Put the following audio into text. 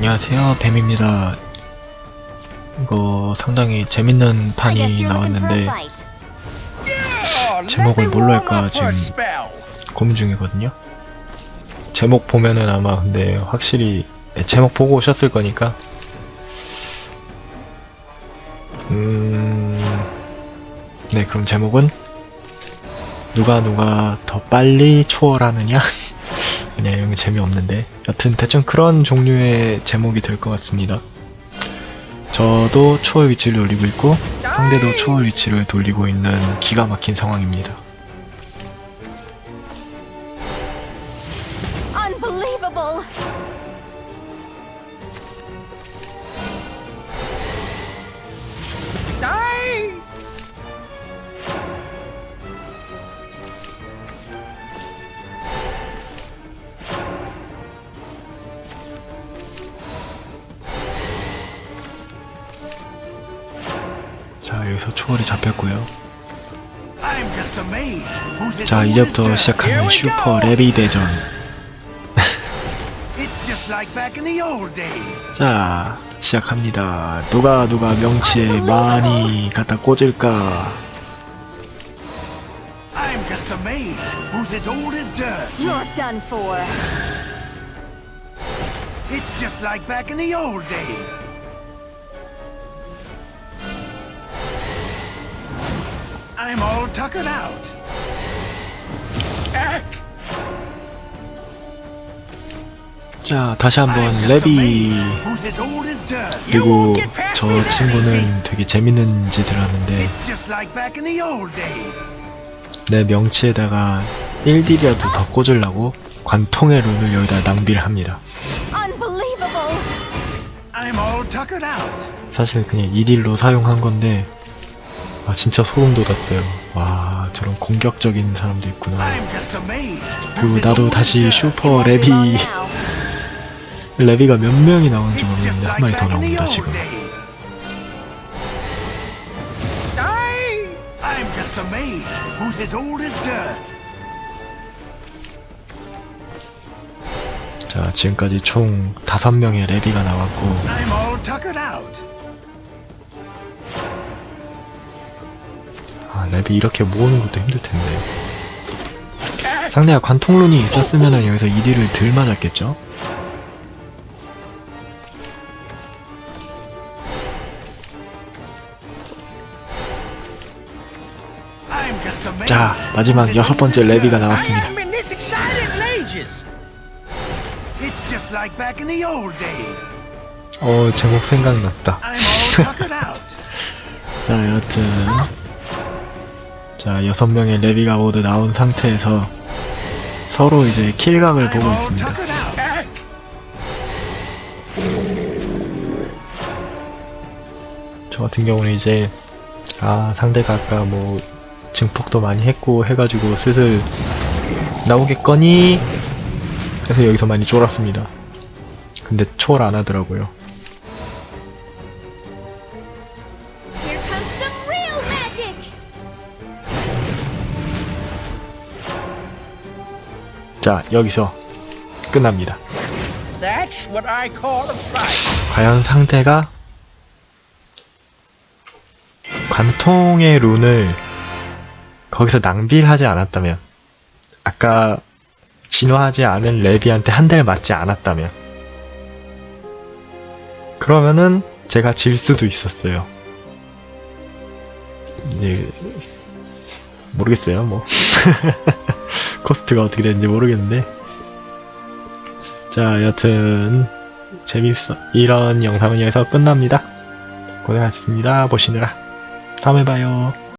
안녕하세요. 뱀입니다. 이거 상당히 재밌는 판이 나왔는데. 제목을 뭘로 할까 지금 고민 중이거든요. 제목 보면은 아마 근데 확실히 네, 제목 보고 오셨을 거니까. 음네 그럼 제목은 누가 누가 더 빨리 초월하느냐 게 재미없는데. 여튼 대충 그런 종류의 제목이 될 것 같습니다. 저도 초월 위치를 돌리고 있고 상대도 초월 위치를 돌리고 있는 기가 막힌 상황입니다. Unbelievable! 자 여기서 초월이 잡혔고요 자 이제부터? 시작하는 슈퍼. 레비 대전. 자 시작합니다 누가 누가 명치에 많이 갖다 꽂을까. It's just like back in the old days. I'm all tuckered out. Ack! 자 다시 한번 레비 amazed. Who's as old as dirt? You 그리고 저. 친구는 되게 재밌는 짓을 하는데 It's just like back in the old days. 내 명치에다가 1딜이라도 더 꽂으려고 관통의 룬을 여기다 낭비를 합니다 Unbelievable! I'm all tuckered out. 사실 그냥 2딜로 사용한 건데 아 진짜 소름 돋았어요 와 저런 공격적인 사람도 있구나. 그리고 나도 다시? 슈퍼 레비. 레비가 몇 명이 나오는지 모르겠는데 한 마리 더 나옵니다 지금? 자 지금까지 총 5명의 레비가 나왔고 아 레비 이렇게 모으는 것도 힘들 텐데 상대가 관통룬이 있었으면 여기서 2딜을 덜 맞았겠죠? 자 마지막 여섯 번째 레비가? 나왔습니다. 어 제목 생각났다. 자 여튼 자 여섯 명의 레비가 모두 나온 상태에서 서로 이제 킬각을 보고 있습니다. 저 같은 경우는 이제 아 상대가 아까 뭐 증폭도 많이 했고 해가지고 슬슬 나오겠거니 해서 여기서 많이 쫄았습니다 근데 초월 안 하더라고요 자 여기서 끝납니다. 과연 상대가 관통의 룬을 거기서 낭비를 하지 않았다면 아까 진화하지 않은 레비한테 한 대를 맞지 않았다면 그러면은 제가 질 수도 있었어요. 이제 모르겠어요 뭐 코스트가 어떻게 되는지 모르겠는데 자 여튼 재밌어. 이런 영상은 여기서 끝납니다. 고생하셨습니다. 보시느라. 다음에 봐요.